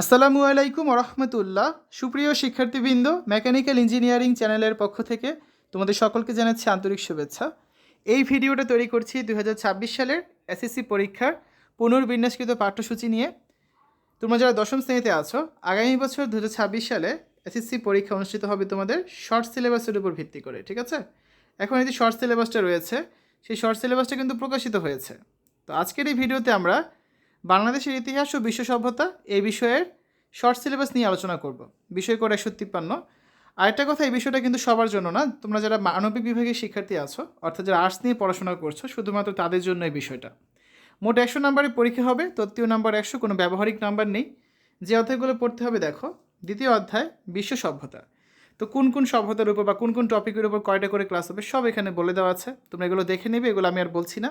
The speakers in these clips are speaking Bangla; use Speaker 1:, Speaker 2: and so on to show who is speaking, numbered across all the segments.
Speaker 1: আসসালামু আলাইকুম রহমতুল্লাহ সুপ্রিয় শিক্ষার্থীবৃন্দ, মেকানিক্যাল ইঞ্জিনিয়ারিং চ্যানেলের পক্ষ থেকে তোমাদের সকলকে জানাচ্ছি আন্তরিক শুভেচ্ছা। এই ভিডিওটা তৈরি করছি দু হাজার ছাব্বিশ সালের এসএসসি পরীক্ষার পুনর্বিন্যাসকৃত পাঠ্যসূচি নিয়ে। তোমরা যারা দশম শ্রেণীতে আছো, আগামী বছর দু হাজার ছাব্বিশ সালে এসএসসি পরীক্ষা অনুষ্ঠিত হবে তোমাদের শর্ট সিলেবাসের উপর ভিত্তি করে, ঠিক আছে? এখন এই যে শর্ট সিলেবাসটা রয়েছে, সেই শর্ট সিলেবাসটা কিন্তু প্রকাশিত হয়েছে। তো আজকের এই ভিডিওতে আমরা বাংলাদেশের ইতিহাস ও বিশ্ব সভ্যতা এই বিষয়ের শর্ট সিলেবাস নিয়ে আলোচনা করব। বিষয় করে একশো তিপ্পান্ন। আরেকটা কথা, এই বিষয়টা কিন্তু সবার জন্য না। তোমরা যারা মানবিক বিভাগের শিক্ষার্থী আছো, অর্থাৎ যারা আর্টস নিয়ে পড়াশোনা করছ, শুধুমাত্র তাদের জন্য এই বিষয়টা। মোট একশো নাম্বারের পরীক্ষা হবে তৃতীয় নাম্বার একশো, কোনো ব্যবহারিক নাম্বার নেই। যে অধ্যায়গুলো পড়তে হবে, দেখো, দ্বিতীয় অধ্যায়, বিশ্ব সভ্যতা। তো কোন কোন সভ্যতার উপর বা কোন কোন টপিকের উপর কয়টা করে ক্লাস হবে, সব এখানে বলে দেওয়া আছে। তোমরা এগুলো দেখে নেবে, এগুলো আমি আর বলছি না।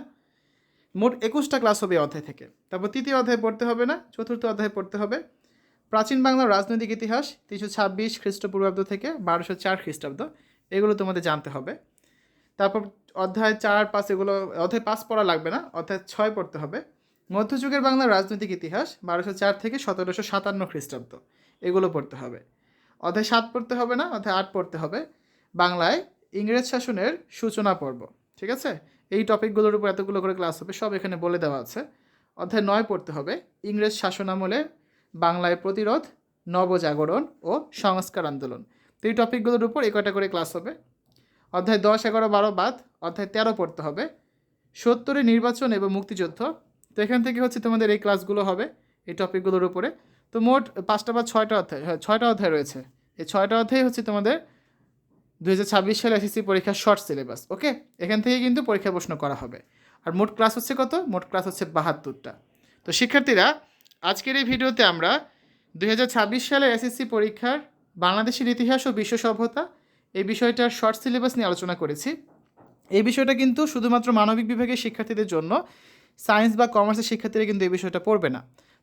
Speaker 1: মোট একুশটা ক্লাস হবে অধ্যায় থেকে। তারপর তৃতীয় অধ্যায় পড়তে হবে না, চতুর্থ অধ্যায় পড়তে হবে। প্রাচীন বাংলার রাজনৈতিক ইতিহাস, তিনশো ছাব্বিশ খ্রিস্টপূর্বাব্দ থেকে বারোশো চার খ্রিস্টাব্দ, এগুলো তোমাদের জানতে হবে। তারপর অধ্যায় চার, পাঁচ এগুলো, অধ্যায় পাঁচ পড়া লাগবে না, অধ্যায় ছয় পড়তে হবে। মধ্যযুগের বাংলার রাজনৈতিক ইতিহাস, বারোশো চার থেকে সতেরোশো সাতান্ন খ্রিস্টাব্দ, এগুলো পড়তে হবে। অধ্যায় সাত পড়তে হবে না, অধ্যায় আট পড়তে হবে। বাংলায় ইংরেজ শাসনের সূচনা পর্ব, ঠিক আছে? এই টপিকগুলোর উপর এতগুলো করে ক্লাস হবে, সব এখানে বলে দেওয়া আছে। অধ্যায় নয় পড়তে হবে, ইংরেজ শাসনামলে বাংলায় প্রতিরোধ, নবজাগরণ ও সংস্কার আন্দোলন। তো এই টপিকগুলোর উপর এই কয়টা করে ক্লাস হবে? অধ্যায় দশ, এগারো, বারো বাদ, অধ্যায় তেরো পড়তে হবে। সত্তরে নির্বাচন এবং মুক্তিযুদ্ধ। তো এখান থেকে হচ্ছে তোমাদের এই ক্লাসগুলো হবে, এই টপিকগুলোর উপরে। তো মোট পাঁচটা বা ছয়টা অধ্যায় হ্যাঁ ছয়টা অধ্যায় রয়েছে। এই ছয়টা অধ্যায় হচ্ছে তোমাদের দু হাজার ছাব্বিশ সালে এসএসসি পরীক্ষার শর্ট সিলেবাস ওকে এখান থেকে কিন্তু পরীক্ষা প্রশ্ন করা হবে। আর মোট ক্লাস হচ্ছে কত? মোট ক্লাস হচ্ছে বাহাত্তরটা। তো শিক্ষার্থীরা, আজকের এই ভিডিওতে আমরা দুই হাজার ছাব্বিশ সালে এসএসসি পরীক্ষার বাংলাদেশের ইতিহাস ও বিশ্ব সভ্যতা এই বিষয়টার শর্ট সিলেবাস নিয়ে আলোচনা করেছি। এই বিষয়টা কিন্তু শুধুমাত্র মানবিক বিভাগের শিক্ষার্থীদের জন্য সায়েন্স বা কমার্সের শিক্ষার্থীরা কিন্তু এই বিষয়টা পড়বে না।